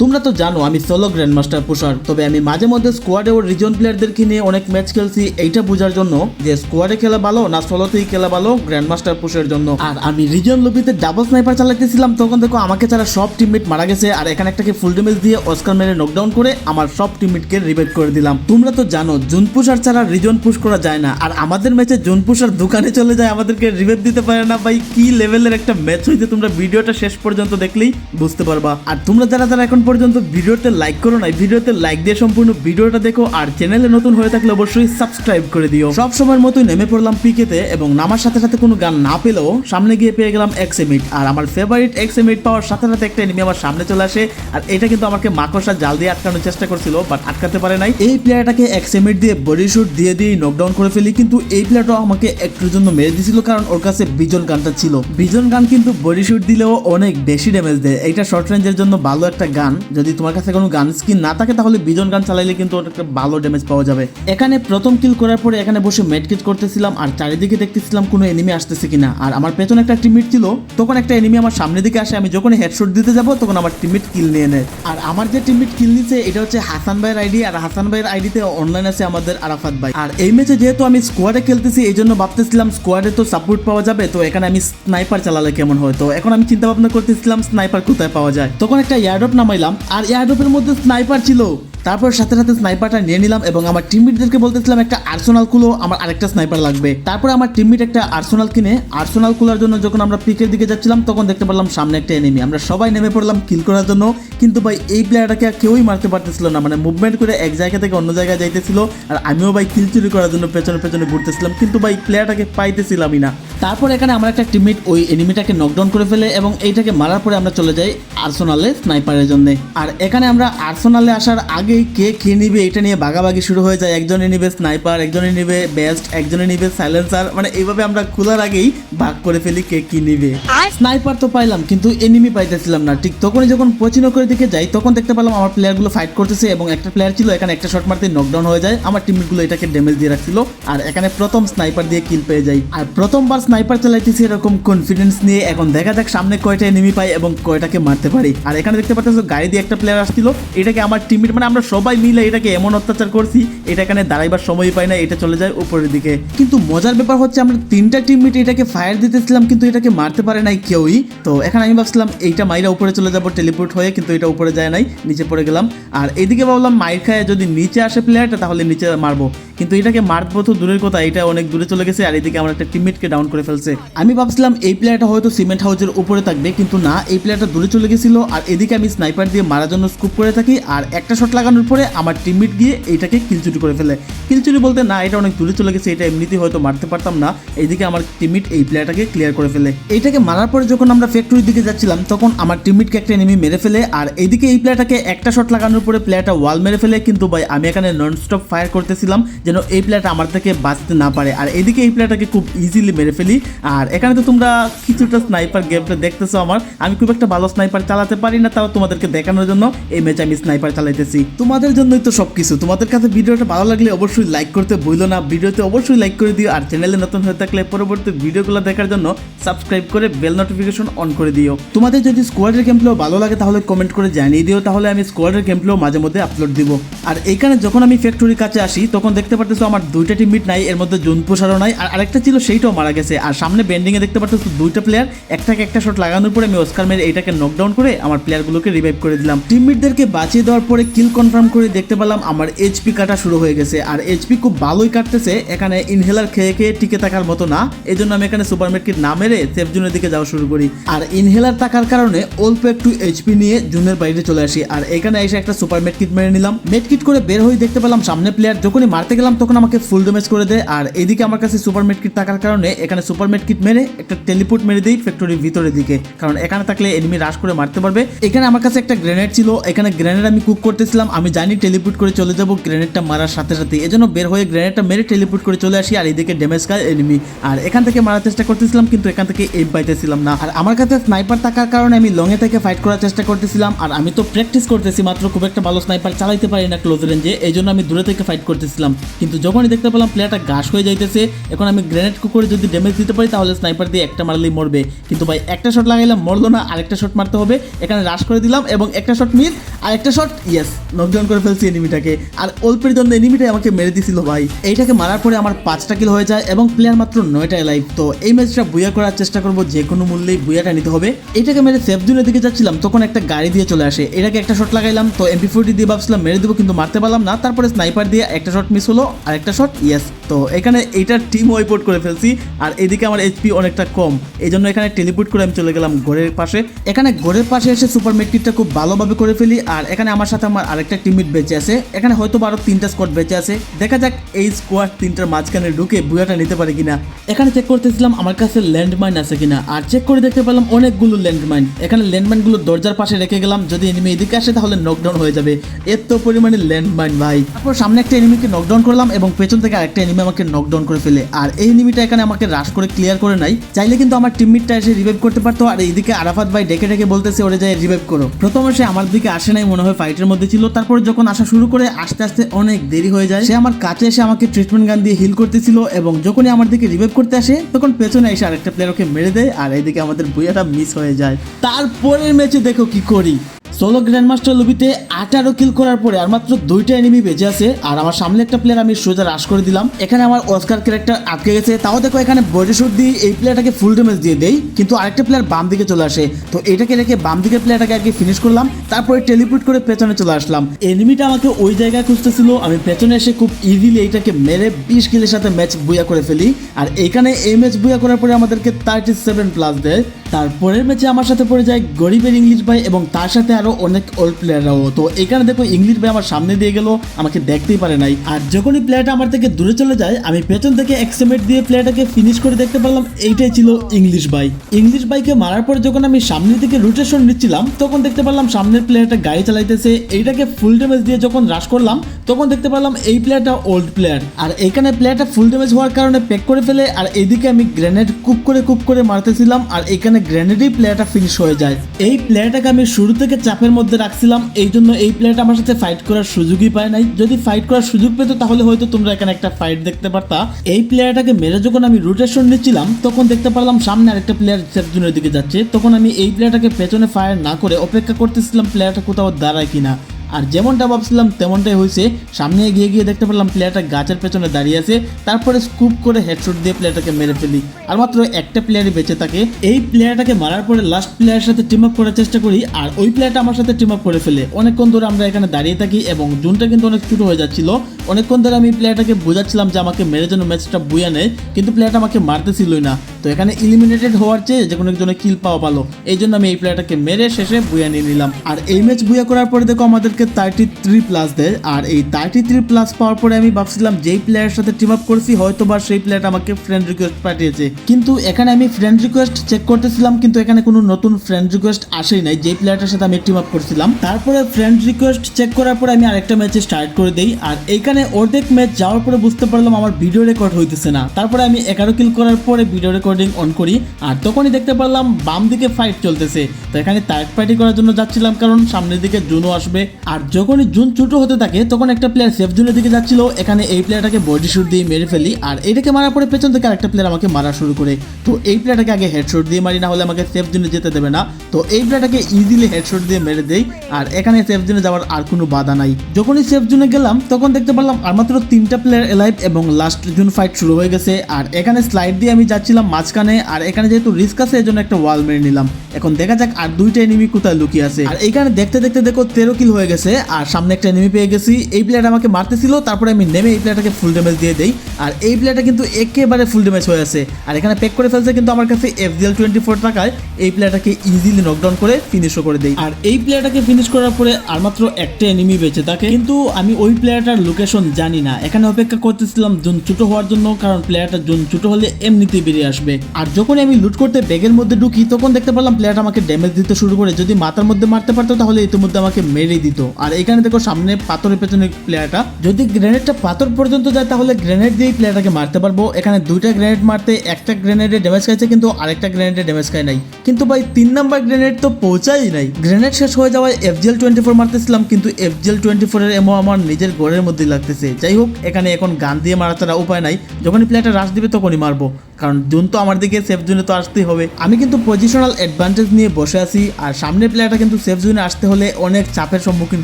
তোমরা তো জানো, আমি সোলো গ্র্যান্ড মাস্টার পুষার তবে আমি মাঝে মধ্যে স্কোয়াডে ও রিজন প্লেয়ারদেরকে নিয়ে অনেক ম্যাচ খেলছি এইটা বোঝার জন্য যে স্কোয়াডে খেলা ভালো না সোলোতেই খেলা ভালো গ্র্যান্ড মাস্টার পুষের জন্য। আর আমি রিজন লবিতে ডাবল স্নাইপার চালাতেছিলাম তখন দেখো আমাকে ছাড়া সব টিমমেট মারা গেছে, আর এখানে একটাকে ফুল ড্যামেজ দিয়ে অস্কার মেরে নকডাউন করে আমার সব টিমমেটকে রিভাইভ করে দিলাম। তোমরা তো জানো, জুন পুষার ছাড়া রিজন পুশ করা যায় না, আর আমাদের ম্যাচে জুন পুষার দোকানে চলে যায়, আমাদেরকে রিভাইভ দিতে পারে না। ভাই, কি লেভেলের একটা ম্যাচ হইতে তোমরা ভিডিওটা শেষ পর্যন্ত দেখলেই বুঝতে পারবা। আর তোমরা যারা যারা এখন পর্যন্ত ভিডিওতে লাইক করো না ভিডিওতে লাইক দিয়ে সম্পূর্ণ ভিডিওটা দেখো, আর চ্যানেলে নতুন হয়ে থাকলে অবশ্যই সাবস্ক্রাইব করে দিও। সব সময়ের মতোই নেমে পড়লাম পিকেতে এবং নামার সাথে সাথে কোনো গান না পেলেও সামনে গিয়ে পেয়ে গেলাম এক্সেমিট আর আমার ফেভারিট এক্সেমিট পাওয়ার সাথে সাথে একটা এনিমি আমার সামনে চলে আসে, আর এটা কিন্তু আমাকে মাকড়সা জাল দিয়ে আটকানোর চেষ্টা করছিল বাট আটকাতে পারে নাই। এই প্লেয়ারটাকে এক্সেমিট দিয়ে বডি শুট দিয়ে দিয়ে নকডাউন করে ফেলি, কিন্তু এই প্লেয়ারটাও আমাকে একটুর জন্য মেরে দিছিল, কারণ ওর কাছে বিজন গানটা ছিল। বিজন গান কিন্তু বডি শুট দিলেও অনেক বেশি ড্যামেজ দেয়। এইটা শর্ট রেঞ্জের জন্য ভালো একটা গান। যদি তোমার কাছে কোনো গান স্কিন না থাকে, তাহলে বিজন গান চালাইলে কিন্তু ওর একটা ভালো ড্যামেজ পাওয়া যাবে। এখানে প্রথম কিল করার পরে এখানে বসে মেডকিট করতেছিলাম, আর চারিদিকে দেখতেছিলাম কোনো এনিমি আসতেছে কিনা। আর আমার পেছনে একটা টিমিট ছিল, তখন একটা এনিমি আমার সামনের দিকে আসে, আমি যখন হেডশট দিতে যাব, তখন আমার টিমিট কিল নিয়ে নেয়। আর আমার যে টিমিট কিল নিছে, এটা হচ্ছে হাসান ভাইয়ের আইডি আর হাসান ভাইয়ের আইডিতে অনলাইন আছে আমাদের আরাফাত ভাই। আর এই ম্যাচে যেহেতু আমি স্কোয়াডে খেলতেছি, এই জন্য ভাবতেছিলাম স্কোয়াডে তো সাপোর্ট পাওয়া যাবে, তো এখানে আমি স্নাইপার চালালে কেমন হয়? তো এখন আমি চিন্তা ভাবনা করতেছিলাম স্নাইপার কোথায় পাওয়া যায়? তখন একটা এয়ারড্রপ নামাইলাম আর এয়ারড্রপের মধ্যে স্নাইপার ছিল। তারপর সাথে সাথে স্নাইপারটা নিয়ে নিলাম এবং আমার টিমমেটদেরকে বলতেছিলাম, একটা আর্সোনাল কুলো, আমার আরেকটা স্নাইপার লাগবে। তারপর আমার টিমমেট একটা আর্সোনাল কিনে আর্সোনাল কুলার জন্য যখন আমরা পিকের দিকে যাচ্ছিলাম, তখন দেখতে পারলাম সামনে একটা এনিমি আমরা সবাই নেমে পড়লাম কিল করার জন্য। কিন্তু ভাই, এই প্লেয়ারটাকে কেউই মারতে পারতেছিল না। মানে মুভমেন্ট করে এক জায়গা থেকে অন্য জায়গায় যাইতেছিল। আর আমিও ভাই কিল চুরি করার জন্য পেছনে পেছনে ঘুরতেছিলাম। কিন্তু ভাই প্লেয়ারটাকে পাইতেছিলামই না। তারপর এখানে আমার একটা টিমমেট ওই এনিমিটাকে নকডাউন করে ফেলে এবং এইটাকে মারার পরে আমরা চলে যাই আর্সোনালে স্নাইপারের জন্য। আর এখানে আমরা আর্সোনালে আসার আগেই কে কে নিবে এটা নিয়ে বাগাবাগি শুরু হয়ে যায়। একজনে নিবে স্নাইপার একজনে নিবে বেস্ট একজনে নিবে সাইলেন্সার মানে এইভাবে আমরা খোলার আগেই ভাগ করে ফেলি কে কি নিবে। স্নাইপার তো পাইলাম কিন্তু এনিমি পাইতেছিলাম না। ঠিক তখনই যখন পচিনো করে দিকে যাই তখন দেখতে পেলাম আমার প্লেয়ারগুলো ফাইট করতেছে এবং একটা প্লেয়ার ছিল এখানে একটা শট মারতে নকডাউন হয়ে যায়। আমার টিমমেটগুলো এটাকে ড্যামেজ দিয়ে রাখছিল আর এখানে প্রথম স্নাইপার দিয়ে কিল পেয়ে যাই। আর প্রথমবার স্নাইপার চালাইতেছি এরকম কনফিডেন্স নিয়ে। এখন দেখা যাক সামনে কয়টা এনিমি পাই এবং কয়টাকে মারতে পারি। আর এখানে দেখতে পাচ্ছ গাড়ি দিয়ে একটা প্লেয়ার আসছিল। এটাকে আমার টিমমেট মানে আমরা সবাই মিলে এটাকে এমন অত্যাচার করছি, এটা এখানে দাঁড়াইবার সময় পাই না, এটা চলে যায় উপরের দিকে। কিন্তু মজার ব্যাপার হচ্ছে আমরা তিনটা টিম মিটে এটাকে ফায়ার দিতেছিলাম, কিন্তু এটাকে মারতে পারে নাই কেউই। তো এখানে আমি ভাবছিলাম এইটা মাইরা উপরে চলে যাব টেলিপোর্ট হয়ে, কিন্তু এটা উপরে যায় নাই, নিচে পড়ে গেলাম। আর এদিকে ভাবলাম মাইর খায় যদি নিচে আসে প্লেয়ারটা তাহলে নিচে মারবো। কিন্তু এটাকে মারবো তো দূরের কথা, এটা অনেক দূরে চলে গেছে আর এদিকে আমার একটা টিমমেটকে ডাউন করে ফেলছে। আমি ভাবছিলাম এই প্লেয়ারটা হয়তো সিমেন্ট হাউসের উপরে থাকবে, কিন্তু না, এই প্লেয়ারটা দূরে চলে গেছিল আর এদিকে আমি স্নাইপার দিয়ে মারার জন্য স্কুপ করে থাকি আর একটা শট লাগানোর পরে আমার টিমমেট গিয়ে এইটাকে কিলচুরি করে ফেলে। কিলচুরি বলতে না, এটা অনেক দূরে চলে গেছে, এটা এমনিতেই হয়তো মারতে পারতাম না। এইদিকে আমার টিমমেট এই প্লেয়ারটাকে ক্লিয়ার করে ফেলে। এইটাকে মারার পরে যখন আমরা ফ্যাক্টরির দিকে যাচ্ছিলাম, তখন আমার টিমমেটকে একটা এনিমি মেরে ফেলে আর এইদিকে এই প্লেয়ারটাকে একটা শট লাগানোর পরে প্লেয়ারটা ওয়াল মেরে ফেলে। কিন্তু ভাই, আমি এখানে নন স্টপ ফায়ার করতেছিলাম যেন এই প্লেয়ারটা আমার থেকে বাঁচতে না পারে। আর এদিকে এই প্লেয়ারটাকে খুব ইজিলি মেরে ফেলি। আর এখানে তো তোমরা কিছুটা স্নাইপার গেমটা দেখতেছো আমার। আমি খুব একটা ভালো স্নাইপার চালাতে পারি না, তাও তোমাদেরকে দেখানোর জন্য এই ম্যাচে আমি স্নাইপার চালাইতেছি। তোমাদের জন্যই তো সব কিছু তোমাদের কাছে ভিডিওটা ভালো লাগলে অবশ্যই লাইক করতে ভুলো না। ভিডিওতে অবশ্যই লাইক করে দিও। আর চ্যানেলে নতুন হয়ে থাকলে পরবর্তী ভিডিওগুলো দেখার জন্য সাবস্ক্রাইব করে বেল নোটিফিকেশন অন করে দিও। তোমাদের যদি স্কোয়াডের গেমপ্লেও ভালো লাগে, তাহলে কমেন্ট করে জানিয়ে দিও। তাহলে আমি স্কোয়াডের গেমপ্লেও মাঝে মধ্যে আপলোড দিব। আর এখানে যখন আমি ফ্যাক্টরির কাছে আসি, তখন দেখতে পারতেছো আমার দুইটা টিমমিট নাই, এর মধ্যে জুন পোষারও নাই। আর আরেকটা ছিল, সেইটাও মারা গেছে। আর সামনে বেন্ডিংয়ে দেখতে পারতেছো দুইটা প্লেয়ার একটাকে একটা শট লাগানোর পরে আমি অস্কার মেরে এইটাকে নকডাউন করে আমার প্লেয়ারগুলোকে রিভাইভ করে দিলাম। টিমমিটদেরকে বাঁচিয়ে দেওয়ার পরে কিল কনফার্ম করে দেখতে পেলাম আমার এইচপি কাটা শুরু হয়ে গেছে। আর এইচপি খুব ভালোই কাটতেছে, এখানে ইনহেলার খেয়ে খেয়ে টিকে থাকার মতো না। এই জন্য আমি এখানে সুপার মার্কেট না মেরে সেফ জোনের দিকে যাওয়া শুরু করি। আর ইনহেলার থাকার কারণে অল্প একটু এইচপি নিয়ে জুনের বাইরে চলে আসি। আর এখানে এসে একটা সুপার মেডকিট মেরে নিলাম। মেট কিট করে বের হয়ে দেখতে পেলাম সামনে প্লেয়ার যখনই মারতে গেলাম তখন আমাকে ফুল ড্যামেজ করে দেয়। আর এদিকে আমার কাছে সুপার মেডকিট থাকার কারণে এখানে সুপার মেডকিট মেরে একটা টেলিপোর্ট মেরে দিই ফ্যাক্টরির ভিতরের দিকে। কারণ এখানে থাকলে এনিমি রাশ করে মারতে পারবে। এখানে আমার কাছে একটা গ্রেনেড ছিল। এখানে গ্রেনেড আমি কুক করতেছিলাম। আমি জানি টেলিপোর্ট করে চলে যাব গ্রেনেডটা মারার সাথে সাথে। এজন্য বের হয়ে গ্রেনেডটা মেরে টেলিপোর্ট করে চলে আসি। আর এদিকে ড্যামেজ খায় এনিমি আর এখান থেকে মারার চেষ্টা করতেছিলাম, কিন্তু এখান থেকে এম পাইতেছিলাম না। আর আমার কাছে স্নাইপার থাকার কারণে আমি লঙে থেকে ফাইট করার চেষ্টা করতেছিলাম। আর আমি তো প্র্যাকটিস করতেছি মাত্র, খুব একটা ভালো স্নাইপার চালাইতে পারি না ক্লোজ রেঞ্জে এই জন্য আমি দূরে থেকে ফাইট করতেছিলাম। কিন্তু যখনই দেখতে পেলাম প্লেয়ারটা গাছ হয়ে যাইতেছে, এখন আমি গ্রেনেড কুকুরে যদি ড্যামেজ দিতে পারি, তাহলে স্নাইপার দিয়ে একটা মারলেই মরবে। কিন্তু ভাই, একটা শট লাগাইলাম, মরলো না, আরেকটা শট মারতে হবে। এখানে রাশ করে দিলাম এবং একটা শট মিস আর একটা শট ইয়েস নকডাউন করে ফেলছি এনিমিটাকে আর অল্পের জন্য এনিমিটাই আমাকে মেরে দিছিল ভাই। এইটাকে মারার পরে আমার পাঁচটা কিল হয়ে যায় এবং প্লেয়ার মাত্র নয়টায় লাইভ তো এই ম্যাচটা বুয়া করার চেষ্টা করব, যে কোনো মূল্যেই বুয়াটা নিতে হবে। এটাকে মেরে সেফ জোনের দিকে যাচ্ছিলাম, তখন একটা গাড়ি দিয়ে চলে আসে। এটাকে একটা শট লাগাইলাম, তো এমপি ফোরটি দিয়ে ভাবছিলাম মেরে দেবো, কিন্তু মারতে পারলাম না। তারপরে স্নাইপার দিয়ে একটা শট মিস হলো আর একটা শট ইয়েস তো এখানে এইটার টিম ওয়াইপোর্ট করে ফেলছি, আর এদিকে আমার এইচপি অনেকটা কম। এই জন্য এখানে টেলিপোর্ট করে আমি চলে গেলাম ঘরের পাশে। এখানে ঘরের পাশে এসে সুপার মেটকিটটা খুব ভালোভাবে করে ফেলি, আর এখানে আমার সাথে আমার আরেকটা টিমমেট বেঁচে আছে। এখানে হয়তো আরও তিনটা স্কোয়াড বেঁচে আছে। দেখা যাক এই স্কোয়াড তিনটার মাঝখানে ঢুকে বুয়াটা নিতে পারে কিনা। এখানে চেক করতেছিলাম আমার কাছে ল্যান্ডমাইন আছে কিনা, আর চেক করে দেখতে পেলাম অনেকগুলো ল্যান্ডমাইন এখানে ল্যান্ডমাইনগুলো দরজার পাশে রেখে গেলাম, যদি এনিমি এদিকে আসে তাহলে নকডাউন হয়ে যাবে। এত পরিমাণে ল্যান্ডমাইন ভাই। তারপর সামনে একটা এনিমিকে নকডাউন করলাম এবং পেছন থেকে আরেকটা এনিমি আমাকে নকডাউন করে ফেলে। আর এই এনিমিটা এখানে আমাকে রাশ করে ক্লিয়ার করে নাই। চাইলে কিন্তু আমার টিমমেটটা এসে রিভাইভ করতে পারতো। আর এইদিকে আরাফাত ভাই ডেকে ডেকে বলতেছে, ওরে যায় রিভাইভ করো। প্রথমে সে আমার দিকে আসে নাই, মনে হয় ফাইটের মধ্যে ছিল। তারপরে যখন আসা শুরু করে, আস্তে আস্তে অনেক দেরি হয়ে যায়। সে আমার কাছে এসে আমাকে ট্রিটমেন্ট গান দিয়ে হিল করতেছিল এবং যখনই আমার দিকে রিভাইভ করতে আসে, তখন পেছনে এসে আরেকটা প্লেয়ার ওকে মেরে দেয়। আর এইদিকে আমাদের বুয়াটা মিস হয়ে যায়। তারপরের ম্যাচে দেখো কি করি। সোলো গ্র্যান্ড মাস্টার লবিতে আঠারো কিল করার পরে আর মাত্র দুইটা এনিমি বেঁচে আছে। আর আমার সামনে একটা প্লেয়ার আমি সোজা রাশ করে দিলাম। এখানে আমার অস্কার ক্যারেক্টার আটকে গেছে। তাও দেখো এখানে বডি শুট দিয়ে এই প্লেয়ারটাকে ফুল ড্যামেজ দিয়ে দেই। কিন্তু আরেকটা প্লেয়ার বাম দিকে চলে আসে। তো এটাকে রেখে বাম দিকের প্লেয়ারটাকে আগে ফিনিশ করলাম। তারপরে টেলিপোর্ট করে পেছনে চলে আসলাম। এনিমিটা আমাকে ওই জায়গায় খুঁজতেছিল। আমি পেছনে এসে খুব ইজিলি এইটাকে মেরে বিশ কিলের সাথে ম্যাচ বুয়া করে ফেলি। আর এখানে এই ম্যাচ বুয়া করার পরে আমাদেরকে থার্টি সেভেন প্লাস দেয়। তারপরের ম্যাচে আমার সাথে পড়ে যায় গরিবের ইংলিশ ভাই এবং তার সাথে আরও অনেক ওল্ড প্লেয়াররাও তো এখানে দেখো, ইংলিশ ভাই আমার সামনে দিয়ে গেল, আমাকে দেখতেই পারে নাই। আর যখনই প্লেয়ারটা আমার থেকে দূরে চলে যায়, আমি পেছন থেকে এক্সেমেট দিয়ে প্লেয়ারটাকে ফিনিশ করে দেখতে পারলাম, এইটাই ছিল ইংলিশ ভাই। ইংলিশ ভাইকে মারার পরে যখন আমি সামনের দিকে রোটেশন নিচ্ছিলাম, তখন দেখতে পারলাম সামনের প্লেয়ারটা গাড়ি চালাইতেছে। এইটাকে ফুল ড্যামেজ দিয়ে যখন রাশ করলাম, তখন দেখতে পারলাম এই প্লেয়ারটা ওল্ড প্লেয়ার আর এখানে প্লেয়ারটা ফুল ড্যামেজ হওয়ার কারণে প্যাক করে ফেলে, আর এইদিকে আমি গ্রেনেড কুপ করে কুপ করে মারতেছিলাম, আর এখানে গ্রেনেডেই প্লেয়ারটা ফিনিশ হয়ে যায়। এই প্লেয়ারটাকে আমি শুরু থেকে চাপের মধ্যে রাখছিলাম, এই জন্য এই প্লেয়ারটা আমার সাথে ফাইট করার সুযোগই পায় নাই। যদি ফাইট করার সুযোগ পেত, তাহলে হয়তো তোমরা এখানে একটা ফাইট দেখতে পারতা। এই প্লেয়ারটাকে মেরে যখন আমি রোটেশন নিচ্ছিলাম, তখন দেখতে পারলাম সামনে আরেকটা প্লেয়ার সেফ জোনের দিকে যাচ্ছে। তখন আমি এই প্লেয়ারটাকে পেছনে ফায়ার না করে অপেক্ষা করতেছিলাম প্লেয়ারটা কোথাও দাঁড়ায় কিনা। আর যেমনটা ভাবছিলাম, তেমনটাই হয়েছে। সামনে এগিয়ে গিয়ে দেখতে পেলাম প্লেয়ারটা গাছের পেছনে দাঁড়িয়ে আছে। তারপরে স্কুপ করে হেডশট দিয়ে প্লেয়ারটাকে মেরে ফেলি। আর মাত্র একটা প্লেয়ারই বেঁচে থাকে। এই প্লেয়ারটাকে মারার পরে লাস্ট প্লেয়ারের সাথে টিম আপ করার চেষ্টা করি আর ওই প্লেয়ারটা আমার সাথে টিম আপ করে ফেলে। অনেকক্ষণ ধরে আমরা এখানে দাঁড়িয়ে থাকি এবং জুনটা কিন্তু অনেক ছোট হয়ে যাচ্ছিল। অনেকক্ষণ ধরে আমি প্লেয়ারটাকে বোঝাচ্ছিলাম যে আমাকে মেরে যেন ম্যাচটা বুয়া নেয়, কিন্তু প্লেয়ারটা আমাকে মারতেছিলই না। তো এখানে ইলিমিনেটেড হওয়ার চেয়ে যে কোনো একজনের কিল পাওয়া ভালো। এই জন্য আমি এই প্লেয়ারটাকে মেরে শেষে বুয়া নিয়ে নিলাম। আর এই ম্যাচ বুয়া করার পরে দেখো আমাদেরকে থার্টি থ্রি প্লাস দেয়। আর এই থার্টি থ্রি প্লাস পাওয়ার পরে আমি ভাবছিলাম যেই প্লেয়ারের সাথে টিম আপ করছি হয়তো বা সেই প্লেয়ারটা আমাকে ফ্রেন্ড রিকোয়েস্ট পাঠিয়েছে। কিন্তু এখানে আমি ফ্রেন্ড রিকোয়েস্ট চেক করতেছিলাম, কিন্তু এখানে কোনো নতুন ফ্রেন্ড রিকোয়েস্ট আসেই নাই। যেই প্লেয়ারটার সাথে আমি টিম আপ করছিলাম, তারপরে ফ্রেন্ড রিকোয়েস্ট চেক করার পরে আমি আরেকটা ম্যাচে স্টার্ট করে দিই। আর এইখানে অর্ধেক ম্যাচ যাওয়ার পরে বুঝতে পারলাম আমার ভিডিও রেকর্ড হইতেছে না। তারপরে আমি এগারো কিল করার পরে ভিডিও রেকর্ডিং অন করি, আর তখনই দেখতে পারলাম বাম দিকে ফাইট চলতেছে। তো এখানে থার্ড পার্টি করার জন্য যাচ্ছিলাম, কারণ সামনের দিকে জুনও আসবে। আর যখনই জুন ছোট হতে থাকে, তখন একটা প্লেয়ার সেফ জোনের দিকে যাচ্ছিল। এখানে এই প্লেয়ারটাকে বডি শুট দিয়ে মেরে ফেলি, আর এটাকে মারার পরে পেছন থেকে আরেকটা প্লেয়ার আমাকে মারা শুরু করে। তো এই প্লেয়ারটাকে আগে হেডশট দিয়ে মারি না হলে আমাকে সেফ জোনে যেতে দেবে না। তো এই প্লেয়ারটাকে ইজিলি হেডশট দিয়ে মেরে দেই, আর এখানে সেফ জোনে যাওয়ার আর কোনো বাধা নাই। যখনই সেফ জুনে গেলাম, তখন দেখতে পারলাম আর মাত্র তিনটা প্লেয়ার এলাইভ এবং লাস্ট জুন ফাইট শুরু হয়ে গেছে। আর এখানে স্লাইড দিয়ে আমি যাচ্ছিলাম মাঝখানে, আর এখানে যেহেতু রিস্ক আছে, এজন্য একটা ওয়াল মেরে নিলাম। এখন দেখা যাক আর দুইটা এনিমি কোথায় লুকিয়ে আছে। আর এখানে দেখতে দেখতে দেখো, তেরো কিল হয়ে গেছে, আর সামনে একটা এনিমি পেয়ে গেছি। এই প্লেয়ার আমাকে মারতেছিল, তারপরে আমি নেমে এই প্লেয়ারটাকে ফুল ড্যামেজ দিয়ে দেই। আর এই প্লেয়ারটা কিন্তু একেবারে ফুল ড্যামেজ হয়ে আছে। আর এখানে প্যাক করে ফেলছে কিন্তু আমার কাছে এফডিএল টোয়েন্টি ফোর টাকায়। এই প্লেয়ারটাকে ইজিলি নকডাউন করে ফিনিশও করে দেই। আর এই প্লেয়ারটাকে ফিনিশ করার পরে আর মাত্র একটা এনিমি বেঁচে থাকে। কিন্তু আমি ওই প্লেয়ারটার লোকেশন জানি না। এখানে অপেক্ষা করতেছিলাম জুন ছোট হওয়ার জন্য, কারণ প্লেয়ারটা জুন ছোট হলে এমনিতেই বেরিয়ে আসবে। আর যখন আমি লুট করতে ব্যাগের মধ্যে ঢুকি, তখন দেখতে পারলাম প্লেয়ারটা আমাকে ড্যামেজ দিতে শুরু করে। যদি মাথার মধ্যে মারতে পারতো, তাহলে ইতিমধ্যে আমাকে মেরেই দিত। আর এখানে দেখো সামনে পাথরের পেছনে প্লেয়ারটা যদি গ্রেনেডটা পাথর পর্যন্ত যায়, তাহলে গ্রেনেড দিয়ে প্লেয়ারটাকে মারতে পারব। এখানে দুইটা গ্রেনেড মারতে, একটা গ্রেনেডে ড্যামেজ খাইছে, কিন্তু আরেকটা গ্রেনেডে ড্যামেজ খায় নাই। কিন্তু ভাই, তিন নাম্বার গ্রেনেড তো পৌঁছাই নাই। গ্রেনেড শেষ হয়ে যাওয়ায় এফজেল টোয়েন্টি ফোর মারতেছিলাম, কিন্তু এফজেল টোয়েন্টি ফোরের এমো আমার নিজের ঘরের মধ্যেই লাগতেছে যাই হোক, এখানে এখন গান দিয়ে মারা ছাড়া উপায় নাই। যখনই প্লেয়ারটা রাশ দিবে তখনই মারবো। কারণ জুন তো আমার দিকে সেফ জোনে তো আসতেই হবে। আমি কিন্তু পজিশনাল অ্যাডভান্টেজ নিয়ে বসে আছি, আর সামনের প্লেয়ারটা কিন্তু সেফ জোনে আসতে হলে অনেক চাপের সম্মুখীন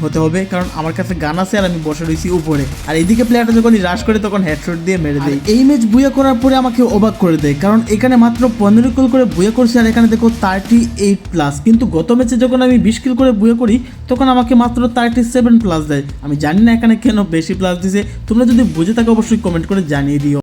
হতে হবে, কারণ আমার কাছে গান আছে আর আমি বসে রয়েছি উপরে। আর এইদিকে প্লেয়ারটা যখনই রাশ করে, তখন হেডশট দিয়ে মেরে দেয় এই ম্যাচ বুয়া করার পরে আমাকে অবাক করে দেয়, কারণ এখানে মাত্র পনেরো কিল করে বুয়া করছি, আর এখানে দেখো থার্টি এইট প্লাস কিন্তু গত ম্যাচে যখন আমি বিশ কিল করে বুয়া করি, তখন আমাকে মাত্র থার্টি সেভেন প্লাস দেয়। আমি জানি না এখানে কেন বেশি প্লাস দিছে। তোমরা যদি বুঝে থাকো, অবশ্যই কমেন্ট করে জানিয়ে দিও।